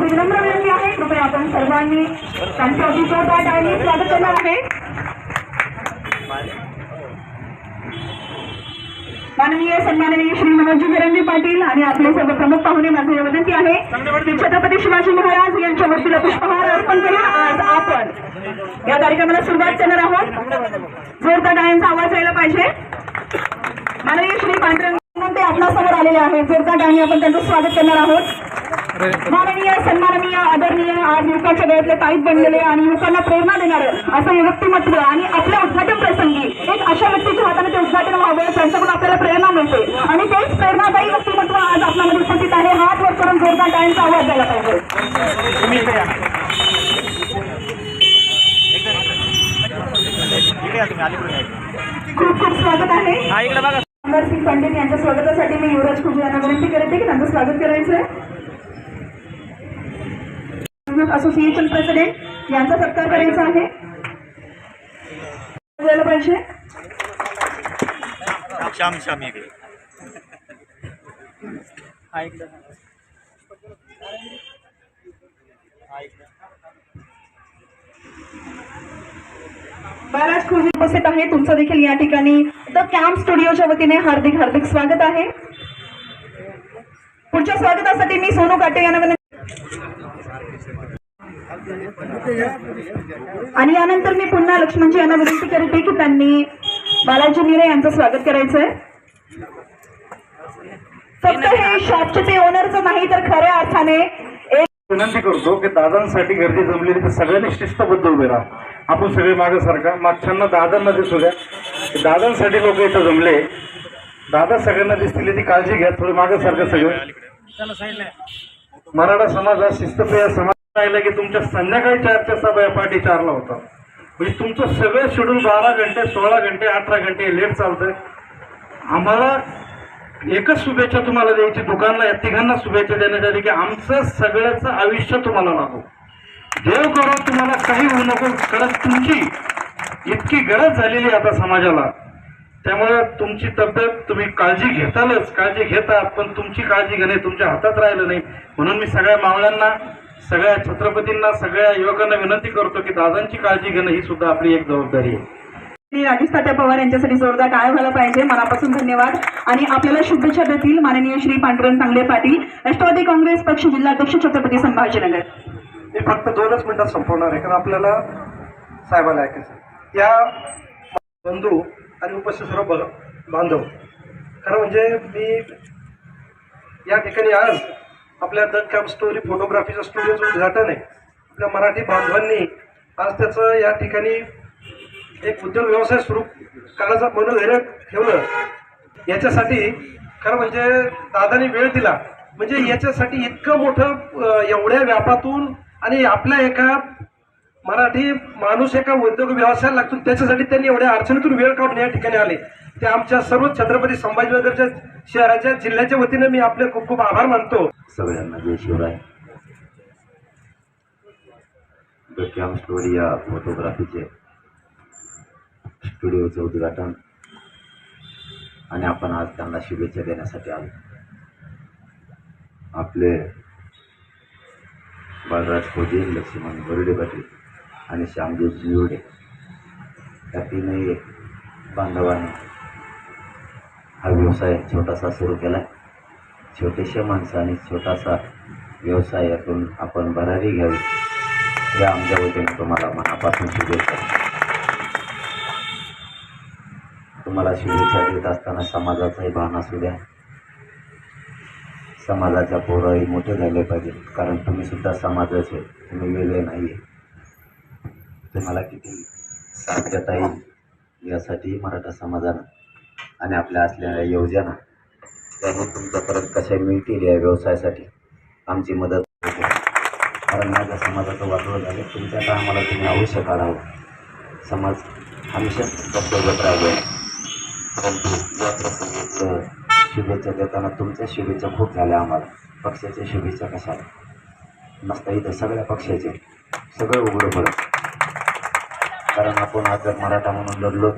विनम्र विनंती आहे. कृपया आपण सर्वांनी त्यांच्या अभिप्राय स्वागत करणार आहे. माननीय सन्माननीय श्री मनोजी विरंगी पाटील आणि आपले सर्व प्रमुख पाहुणे माझी विनंती आहे. की छत्रपती शिवाजी महाराज यांच्या मूर्तीला पुष्पहार अर्पण करून आज आपण या कार्यक्रमाला सुरुवात करणार आहोत. जोरदार टाळ्यांचा आवाज यायला पाहिजे. माननीय श्री पांढरंग ते आपणासमोर आलेले आहेत. जोरदार टाळ्यांनी आपण त्यांचं स्वागत करणार आहोत. माननीय सन्माननीय आदरणीय आज युवकांच्या गळ्यातले पाईप बनलेले आणि युवकांना प्रेरणा देणारं असं हे व्यक्तिमत्व आणि आपल्या उद्घाटन प्रसंगी एक अशा व्यक्तीच्या हाताने ते उद्घाटन व्हावं त्यांच्याकडून प्रेरणा मिळते आणि तेच प्रेरणादायी व्यक्तिमत्व आज आपल्यामध्ये उपस्थित आहे. हात वर करून जोरदार टाळ्यांचा आवाज द्यायला पाहिजे. खूप खूप स्वागत आहे. अमरसिंग पंडित यांच्या स्वागतासाठी मी युवराज खुजे यांना विनंती करते की त्यांचं स्वागत करायचं आहे असोसिएशन प्रेसिडेंट यांचा सत्कार करायचा आहे. पाहिजे. श्याम श्याम इकडे. हा इकडे. महाराज उपस्थित आहे. तुमचं देखील या ठिकाणी द कॅम्प स्टुडिओच्या वतीने हार्दिक हार्दिक स्वागत आहे. पुढच्या स्वागतासाठी मी सोनू काटे यांना आणि यानंतर मी पुन्हा लक्ष्मणजी यांना विनंती करते की त्यांनी बालाजी मीरे यांचं स्वागत करायचंय. फक्त हे शॉपचे ते ओनरचं नाही तर खऱ्या अर्थाने एक विनंती करतो की दादांसाठी गर्दी जमलेली तर सगळ्यांनी शिस्तबद्ध उभे राहा. आपण सगळे मागे सारखा मागच्यांना दादांना दिसू द्या. दादांसाठी लोक इथं जमले. दादा सगळ्यांना दिसतील ती काळजी घ्या थोडं मागे सारखं सगळं. मराठा समाज हा शिस्तप्रिय समाज राहिला की तुमच्या संध्याकाळी चारच्या सभा या पाठी चारला होता. म्हणजे तुमचं सगळं शेड्यूल बारा घंटे सोळा घंटे अठरा घंटे लेट चालतंय. आम्हाला एकच शुभेच्छा तुम्हाला द्यायची दुकानला या तिघांना शुभेच्छा देण्यात आली की आमचं सगळ्याचं आयुष्य तुम्हाला लागो. देव करो तुम्हाला काही होऊ नको कारण तुमची इतकी गरज झालेली आहे आता समाजाला. त्यामुळे तुमची तब्येत तुम्ही काळजी घेतालच काळजी घेतात पण तुमची काळजी घेणे तुमच्या हातात राहिलं नाही. म्हणून मी सगळ्या मावळ्यांना सगळ्या छत्रपतींना सगळ्या युवकांना विनंती करतो की दादांची काळजी घेणं ही सुद्धा आपली एक जबाबदारी आहे. श्री राजेश तात्या पवार यांच्यासाठी जोरदार टाळ्या व्हायला पाहिजे. मनापासून धन्यवाद. आणि आपल्याला शुभेच्छा देतील माननीय श्री पांडुरंग चांगले पाटील राष्ट्रवादी काँग्रेस पक्ष जिल्हाध्यक्ष छत्रपती संभाजीनगर. मी फक्त दोनच मिनिटात संपवणार आहे कारण आपल्याला साहेबाला ऐकायचं या बंधू आणि उपस्थित सर्व बांधव खरं म्हणजे मी या ठिकाणी आज आपल्या द कॅम्प स्टोरी फोटोग्राफीचं स्टुडिओचं उद्घाटन आहे. आपल्या मराठी बांधवांनी आज त्याचं या ठिकाणी एक उद्योग व्यवसाय सुरू करण्याचा मनोधैर्य ठेवलं. याच्यासाठी खरं म्हणजे दादानी वेळ दिला. म्हणजे याच्यासाठी इतकं मोठं एवढ्या व्यापातून आणि आपल्या एका मराठी माणूस एका उद्योग व्यवसायाला लागतो. त्याच्यासाठी त्यांनी एवढ्या अडचणीतून वेळ काढून या ठिकाणी आले. ते आमच्या सर्व छत्रपती संभाजीनगरच्या शहराच्या जिल्ह्याच्या वतीने मी आपले खूप खूप आभार मानतो. सगळ्यांना जय शिवराय. द कॅम स्टोरी या फोटोग्राफीचे स्टुडिओचं उद्घाटन. आणि आपण आज त्यांना शुभेच्छा देण्यासाठी आलो. आपले बाळराज खोजे लक्ष्मण बर्डे पाटील आणि श्यामदेव जिवडे या तीनही बांधवांनी हा व्यवसाय छोटासा सुरू केला छोटेशा माणसाने छोटासा व्यवसायातून आपण भरारी घ्यावी या आमच्या वतीने तुम्हाला मनापासून शुभेच्छा. तुम्हाला शुभेच्छा देत असताना समाजाचाही भान असू द्या. समाजाच्या पोरंही मोठे झाले पाहिजे कारण तुम्ही सुद्धा समाजाचे तुम्ही वेगळे नाही आहे तुम्हाला किती साथ देता येईल यासाठी मराठा समाजानं आणि आपल्या असलेल्या योजना त्यातून तुमचा परत कशा मिळतील या व्यवसायासाठी आमची मदत होते. कारण माझ्या समाजाचं वाटोळं झालं तुमच्या कामाला तुम्ही अवश्य काढावं समाज हमेशाच बसवत राहिले परंतु या प्रसंगी शुभेच्छा देताना तुमच्या शुभेच्छा खूप झाल्या आम्हाला. पक्षाच्या शुभेच्छा कशा नसता इथं सगळ्या पक्षाचे. सगळं उघडं पडत. कारण आपण आज जर मराठा म्हणून लढलो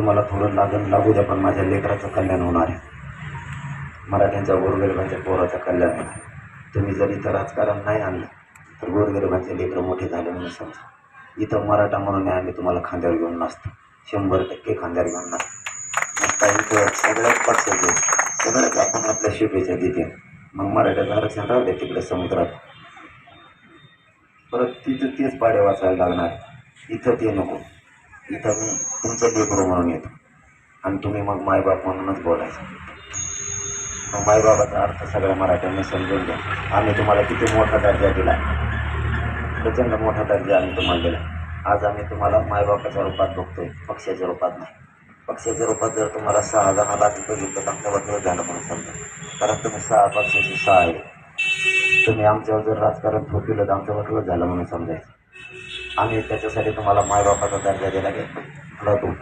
तुम्हाला थोडं लागण लागू द्या पण माझ्या लेकराचं कल्याण होणार आहे. मराठ्यांच्या गोरगरिबांच्या पोराचं कल्याण होणार आहे. तुम्ही जर इथं राजकारण नाही आणलं तर गोरगरिबांचे लेकरं मोठे झाले म्हणून समजा. इथं मराठा म्हणून नाही आम्ही तुम्हाला खांद्यावर घेऊन नसतो शंभर टक्के खांद्यावर घेऊन नसतो मग काही इथं सगळ्याच पक्षाचे सगळ्याच आपण आपल्या शुभेच्छा देते. मग मराठ्याचं आरक्षण राहते तिकडे समुद्रात. परत तिथं तेच पाडे वाचायला लागणार. इथं ते नको. इथं मी तुमचं लेकरू म्हणून येतो. आणि तुम्ही मग मायबाप म्हणूनच बोलायचं. मग मायबाबाचा अर्थ सगळ्या मराठ्यांनी समजून घ्या. आम्ही तुम्हाला किती मोठा दर्जा दिला प्रचंड मोठा दर्जा आम्ही तुम्हाला दिला आज आम्ही तुम्हाला मायबापाच्या रूपात बघतोय पक्षाच्या रूपात नाही. पक्षाच्या रूपात जर तुम्हाला सहा जणाला तिथं तर आमच्या झालं म्हणून समजा. कारण तुम्ही सहा पक्षाचे सहा आहे तुम्ही आमच्यावर जर राजकारण थोपिलं तर आमचं झालं म्हणून समजायचं. आम्ही त्याच्यासाठी तुम्हाला मायबापाचा दर्जा दिला की तू.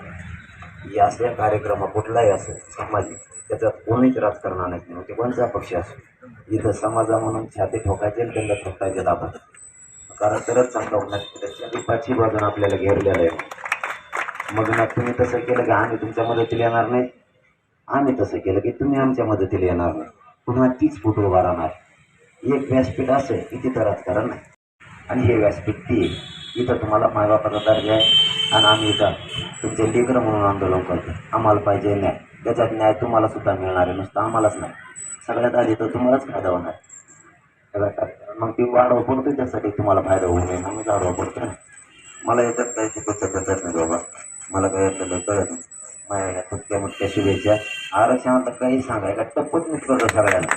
या असल्या कार्यक्रम कुठलाही असो सामाजिक त्याच्यात कोणीच राजकारण आणायचं नाही ते कोणचा पक्ष असो. इथं समाजा म्हणून छाती ठोकायचे आणि त्यांना ठोकायचे दाबा कारण तरच चांगला होणार त्याच्या पाचही बाजून आपल्याला घेरलेलं आहे. मग ना तुम्ही तसं केलं की आम्ही तुमच्या मदतीला येणार नाही. आम्ही तसं केलं की तुम्ही आमच्या मदतीला येणार नाही. पुन्हा तीच फुट उभा राहणार एक व्यासपीठ असेल की तिथं राजकारण नाही. आणि हे व्यासपीठ आहे. इथं तुम्हाला मायबापाचा दर्जा आहे आणि आम्ही इथं तुमचे लेकरं म्हणून आंदोलन करतो. आम्हाला पाहिजे न्याय. त्याच्यात न्याय तुम्हाला सुद्धा मिळणार आहे. नुसतं आम्हालाच नाही. सगळ्यात आधी तर तुम्हालाच फायदा होणार. सगळ्यात मग ती वाढवा पडतो त्यासाठी तुम्हाला फायदा होऊ नये. म्हणून वाढवा पडतो ना. मला याच्यात काही शिकवत कळत नाही बाबा. मला काही यातलं कळत नाही. माझ्या या फुटक्या मुटक्या शुभेच्छा. आरक्षणात काही सांगाय का टप्पच नीट करतो सगळ्यांना.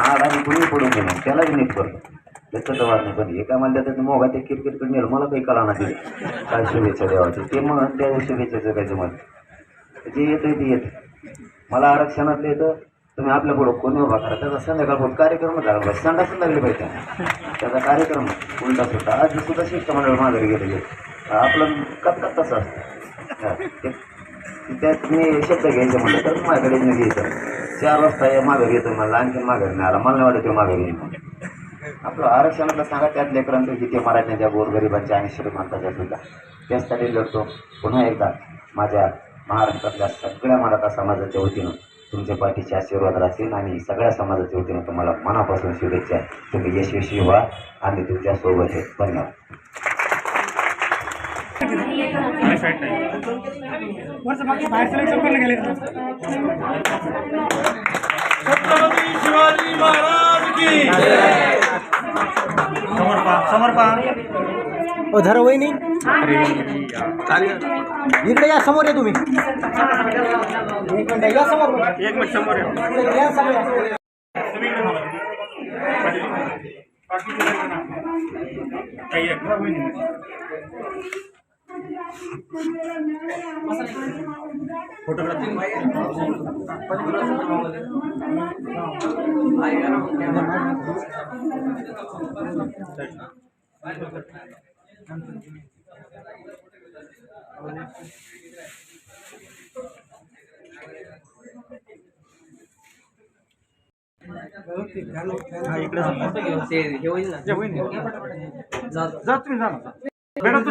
आज आम्ही कुणी पडून गेलो त्यालाही नीट करतो त्याचं तर नाही पण हे काय म्हणलं तर मोगा ते क्रिकेटकडे नेलं मला काही कळा नाही. काय शुभेच्छा द्यावाची ते मग त्या शुभेच्छाचं काय तुम्हाला? जे येतं ते येतं मला आरक्षणातलं येतं तुम्ही आपल्या पुढं कोणी उभा करा? त्याचा संध्याकाळ कार्यक्रम झाला पाहिजे संडास लागले पाहिजे त्याचा कार्यक्रम उलटा सुद्धा आज सुद्धा शिष्टमंडळ माघारी गेलेले आपलं कथकत तसं असतं. त्यात मी शब्द घ्यायचं म्हणलं तर माझ्याकडे मी घ्यायचं चार वाजता या माघारी येतो मला आणखीन माघारी नाही आला. मला वाटतं वाटत तो माघारी येईल. आपलं आरक्षणातलं सांगा त्यात लेकरांचं जिथे मराठ्यांच्या गोरगरिबांच्या आणि श्रीमंताच्या सुद्धा. त्याचसाठी लढतो. पुन्हा एकदा माझ्या महाराष्ट्रातल्या सगळ्या मराठा समाजाच्या वतीनं तुमच्या पाठीचे आशीर्वाद राहतील आणि सगळ्या समाजाच्या वतीनं तुम्हाला मनापासून शुभेच्छा. तुम्ही यशस्वी व्हा आम्ही तुमच्यासोबत आहे. धन्यवाद. शिवाजी महाराज की समोर पहा समोर पहा ओ धरा वहिनी. इकडे या समोर या तुम्ही. एक मिनिट या समोर एक मिनिट समोर या. काही एक. हा, इकडे थांबा. या, वहिनी. जा तुम्ही जा ना. मॅडम,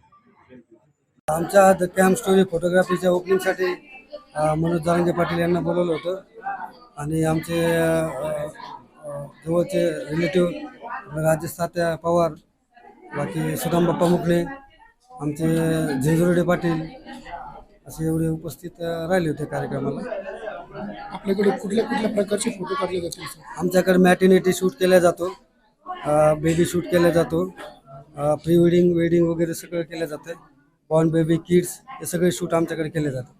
आमच्या द कॅम्प स्टोरी फोटोग्राफीच्या ओपनिंगसाठी मनोज जारंगे पाटील यांना बोलवलं होतं. आणि आमचे जवळचे रिलेटिव्ह राजेश तात्या पवार बाकी सुदाम बाप्पा मुकणे आमचे झेंजुर्डे पाटील असे एवढे उपस्थित राहिले होते कार्यक्रमाला. आपल्याकडे कुठल्या कुठल्या प्रकारचे फोटो काढले जातील सर? आमच्याकडे मॅटिनिटी शूट केला जातो बेबी शूट केला जातो प्री वेडिंग वेडिंग वगैरे सगळं केलं जातं बॉर्न बेबी किड्स हे सगळे शूट आमच्याकडे केले जातात.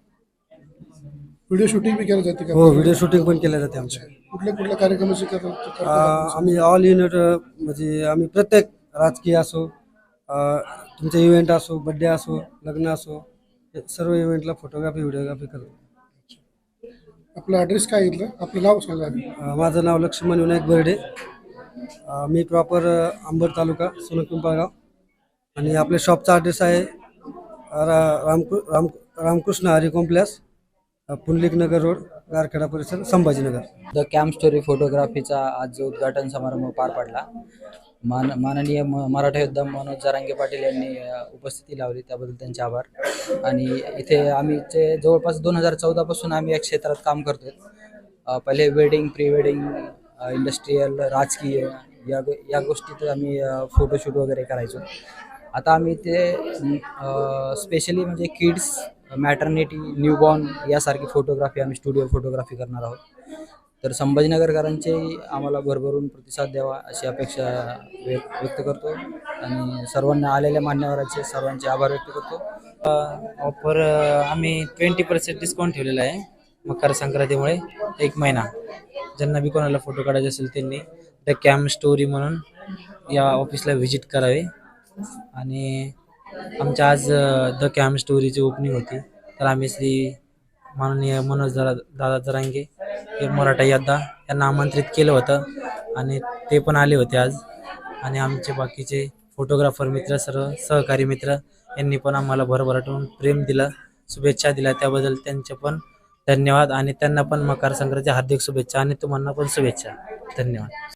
व्हिडिओ शूटिंग बी केलं जाते का? हो व्हिडिओ शूटिंग पण केलं जाते आमच्याकडे. कुठल्या कुठल्या कार्यक्रमाचे अ, आम्ही ऑल युनिट म्हणजे आम्ही प्रत्येक राजकीय असो अ, तुमचे इव्हेंट असो बड्डे असो लग्न असो हे सर्व इव्हेंटला फोटोग्राफी व्हिडिओग्राफी करतो. आपला ॲड्रेस काय इथलं? आपलं नाव सांगा. आधी. अ, माझं नाव लक्ष्मण विनायक बर्डे. अ, मी प्रॉपर अंबड तालुका सोनक पिंपळगाव आणि आपल्या शॉपचा ॲड्रेस आहे रा रामकृ राम रामकृष्ण हरी कॉम्प्लेक्स पुंडलिक नगर रोड गारखेडा परिसर संभाजीनगर. द कॅम्प स्टोरी फोटोग्राफीचा आज जो उद्घाटन समारंभ पार पडला मान माननीय म मराठा योद्धा मनोज जारांगे पाटील यांनी उपस्थिती लावली त्याबद्दल त्यांचे आभार. आणि इथे आम्ही जवळपास दोन हजार चौदापासून आम्ही या क्षेत्रात काम करतो. पहिले वेडिंग प्री वेडिंग इंडस्ट्रीयल राजकीय या गो- या गोष्टीत आम्ही फोटोशूट वगैरे करायचो. आता आम्ही ते स्पेशली म्हणजे किड्स मॅटर्निटी न्यूबॉर्न यासारखी फोटोग्राफी आम्ही स्टुडिओ फोटोग्राफी करणार आहोत. तर संभाजीनगरकरांचे आम्हाला भरभरून प्रतिसाद द्यावा अशी अपेक्षा व्यक्त व्यक्त करतो. आणि सर्वांना आलेल्या मान्यवरांचे सर्वांचे आभार व्यक्त करतो. ऑफर आम्ही ट्वेंटी पर्सेंट डिस्काउंट ठेवलेला आहे मकर संक्रांतीमुळे एक महिना. ज्यांना बी कोणाला फोटो काढायचे असेल त्यांनी द कॅम स्टोरी म्हणून या ऑफिसला व्हिजिट करावे. आणि आमच्या आज द कॅम स्टोरीची ओपनिंग होती. तर आम्ही श्री माननीय मनोज दरा दादा जरांगे हे मराठा योद्धा यांना आमंत्रित केलं होतं आणि ते पण आले होते आज. आणि आमचे बाकीचे फोटोग्राफर मित्र सर्व सहकारी मित्र यांनी पण आम्हाला भरभराटून प्रेम दिलं शुभेच्छा दिल्या. त्याबद्दल त्यांचे पण धन्यवाद आणि त्यांना पण मकर संक्रांतीच्या हार्दिक शुभेच्छा आणि तुम्हाला पण शुभेच्छा. धन्यवाद.